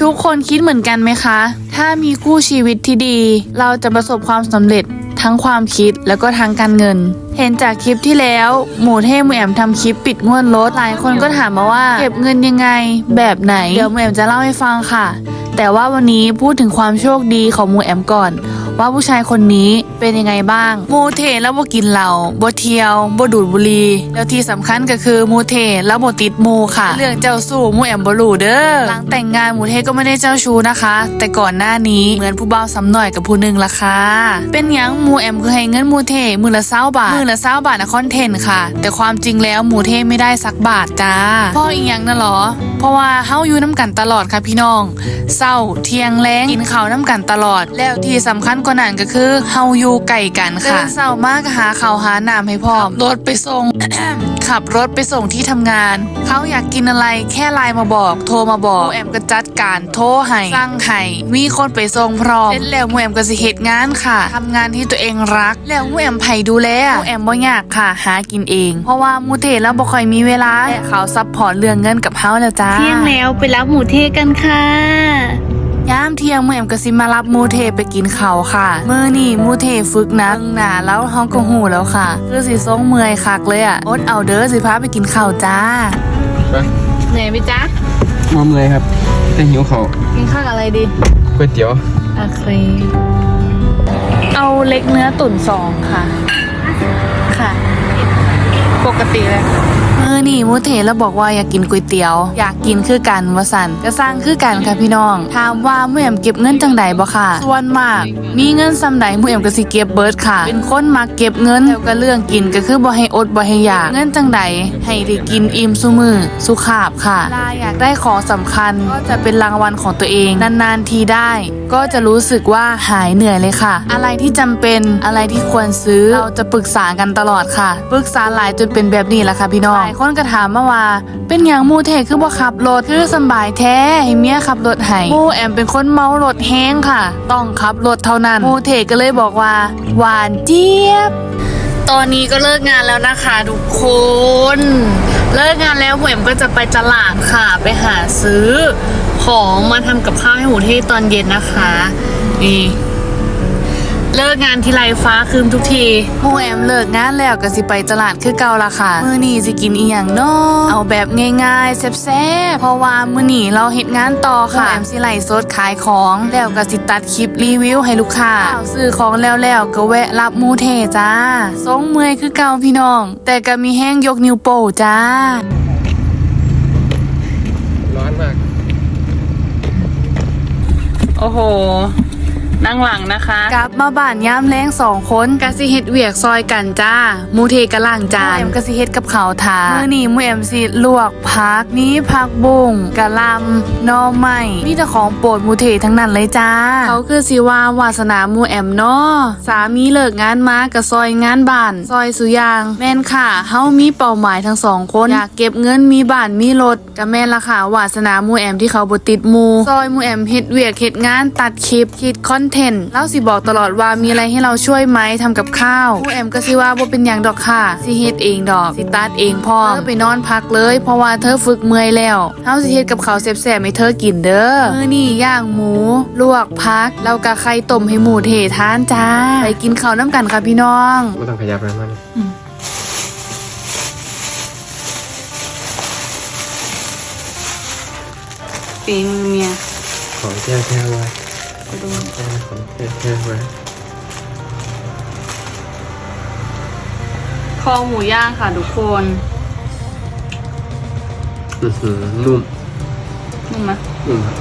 ทุกคนคิดเหมือนกันไหมคะ ถ้ามีคู่ชีวิตที่ดี เราจะประสบความสำเร็จทั้งความคิดแล้วก็ทางการเงิน เห็นจากคลิปที่แล้ว หมูเทพหมูแอมทำคลิปปิดงวดรถหลายคนก็ถามมาว่า เก็บเงินยังไง แบบไหน เดี๋ยวหมูแอมจะเล่าให้ฟังค่ะ แต่ว่าวันนี้พูดถึงความโชคดีของหมูแอมก่อน ว่าผู้ชายคนนี้เป็นยังไงบ้าง มูเทแล้วบ่กินเหล้าบ่เที่ยวบ่ดูดบุหรี่แล้วที่สำคัญก็คือมูเทแล้วบ่ติดมูค่ะ เรื่องเจ้าสู้มูแอมบ่รู้เด้อหลังแต่งงานมูเทก็ไม่ได้เจ้าชู้นะคะ แต่ก่อนหน้านี้เหมือนผู้บ่าวซ้ำหน่อยกับผู้หนึ่งละค่ะเป็นยังมูแอมคือให้เงินมูเทมือละเศร้าบาทมือละเศร้าบาทนะคอนเทนต์ค่ะ แต่ความจริงแล้วมูเทไม่ได้สักบาทจ้าเพ่ออีกอย่างนะหรอ เพราะว่าเฮาอยู่น้ำกันตลอดค่ะพี่น้องเศร้าเที่ยงแรงกินข้าวน้ำกันตลอด แล้วที่สำคัญกว่านั้นก็คือเฮาอยู่ไก่กันค่ะเศร้ามากหาข้าวหาน้ำให้พร้อมรถไปส่งขับรถไปส่งที่ทำงาน เขาอยากกินอะไรแค่ไลน์มาบอก โทรมาบอกหมูแอมก็จัดการโทรให้สั่งให้มีคนไปส่งพร้อมเสร็จแล้วหมูแอมก็สิเหตุงานค่ะทำงานที่ตัวเองรัก แล้วหมูแอมไผ่ดูแลหมูแอมบ่ยากค่ะ หากินเอง เพราะว่าหมูเทแล้วบ่ค่อยมีเวลาและเขาซัพพอร์ตเรื่องเงินกับเฮาแล้วจ้าเที่ยงแล้วไปรับหมูเทกันค่ะ ยามเที่ยงหมูแอมก็สิมารับหมูเทไปกินข้าวค่ะมื้อนี้หมูเทฝึกนักหนาแล้วเฮาก็หูแล้วค่ะ คือสิทรงเมื่อยคักเลยอะอดเอาเด้อสิพาไปกินข้าวจ้าไปเหนื่อยไหมจ๊ะมอมเลยครับ แต่หิวเขาวกินข้าวกับอะไรดีก๋วยเตี๋ยวโอเคเอาเล็กเนื้อตุ๋นสองค่ะ ค่ะ ปกติเลย มือนี่มูเทแล้วบอกว่าอยากกินก๋วยเตี๋ยว อยากกินคือกันวสันก็สร้างคือกันค่ะพี่น้อง ถามว่ามูแอมเก็บเงินจังใดบ่ค่ะ ส่วนมาก มีเงินซำใดมูแอมก็สิเก็บเบิร์ดค่ะ เป็นคนมักเก็บเงินแล้วก็เรื่องกินก็คือบ่ให้อดบ่ให้อยาก เงินจังใดให้ได้กินอิ่มซุมือสุขาบค่ะลาอยากได้ของสำคัญก็จะเป็นรางวัลของตัวเองนานๆทีได้ก็จะรู้สึกว่าหายเหนื่อยเลยค่ะ อะไรที่จำเป็นอะไรที่ควรซื้อเราจะปรึกษากันตลอดค่ะ ปรึกษาหลายจนเป็นแบบนี้แหละค่ะพี่น้องหลายคนก็ถามมาว่า เป็นอย่างมูเทคือบ่ขับรถคือสบายแท้ให้เมียขับรถให้มูแอมเป็นคนเมารถแห้งค่ะ ต้องขับรถเท่านั้นมูเทก็เลยบอกว่า หวานเจี๊ยบตอนนี้ก็เลิกงานแล้วนะคะทุกคน เลิกงานแล้วหวมก็จะไปตลาดค่ะ ไปหาซื้อ ของมาทำกับข้าวให้หมูเทศตอนเย็นนะคะนี่เลิกงานทีไรฟ้าคืมทุกทีหมูแอมเลิกงานแล้วก็สิไปตลาดคือเก่าละค่ะ มื้อนี้สิกินอีหยังนาะเอาแบบง่ายๆแซ่บๆเพราะว่ามื้อนี้เราเฮ็ดงานต่อค่ะแอมสิไล่สดขายของแล้วก็สิตัดคลิปรีวิวให้ลูกค้าเอาซื้อของแล้วแล้วก็แวะรับหมูเทจ้าทรงเมื่อยคือเก่าพี่น้อง แต่ก็มีแห้งยกนิ้วโป้จ้า ร้อนมาก โอ้โห นั่งหลังนะคะ กลับมาบ้านยามแรงสองคนกะสิเฮ็ดเวียกซอยกันจ้าหมูเทกะล่างจานหมูแอมกะสิเฮ็ดกับข้าวทามื้อนี้หมูแอมสิลวกผักมีผักบุ้งกะหล่ำหน่อไม้มีแต่ของโปรดหมูเททั้งนั้นเลยจ้า เขาคือสิว่าวาสนาหมูแอมเนาะสามีเลิกงานมากะซอยงานบ้าน ซอยสุยาง แม่นค่ะเฮามีเป้าหมายทั้งสองคนอยากเก็บเงินมีบ้านมีรถกะแม่นละค่ะวาสนาหมูแอมที่เขาบ่ติดหมูซอยหมูแอมเฮ็ดเวียกเฮ็ดงานตัดคลิปคิดคอนเทนต์แล้วสิบอกตลอดว่ามีอะไรให้เราช่วยไหมทำกับข้าวหมูแอมก็สิว่าบ่เป็นหยังดอกค่ะสิเฮ็ดเองดอกสิตัดเองพร้อมเธอไปนอนพักเลย เพราะว่าเธอฝึกเมื่อยแล้วเฮาสิเฮ็ดกับข้าวแซ่บๆให้เธอกินเด้อมื้อนี้ย่างหมู ลวกผักแล้วก็ไข่ต้มให้หมูเททานจ้าไปกินข้าวน้ำกันค่ะพี่น้องไม่ต้องขยับอะไรมากเลยปีมือเมียของแช่แช่ไว้ของแช่ของ แช่แช่ไว้คอหมูย่างค่ะทุกคนอือหือนุ่มนุ่มไหมนุ่มครับ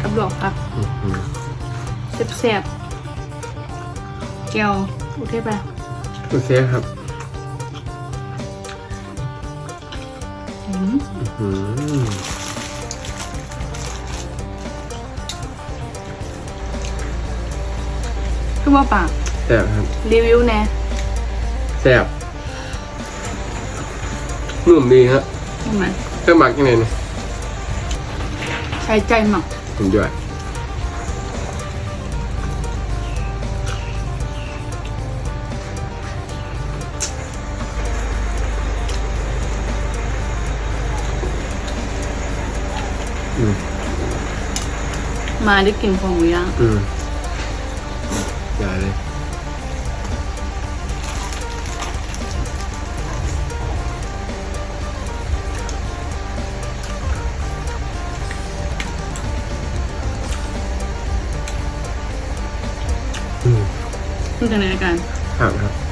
กับดอกครับอือหือแซ่บๆเจียวอุเทศไปดูเสียครับ คือว่าปากแซ่บครับ รีวิวแน่แซ่บนุ่มดีครับใช่ไหมเครื่องหมักยังไงเนี่ยใช้ใจหมักผมด้วย อืมมาได้กินคอหมูย่างอืมอย่าเลยอืมมันจะไหนกันถามครับ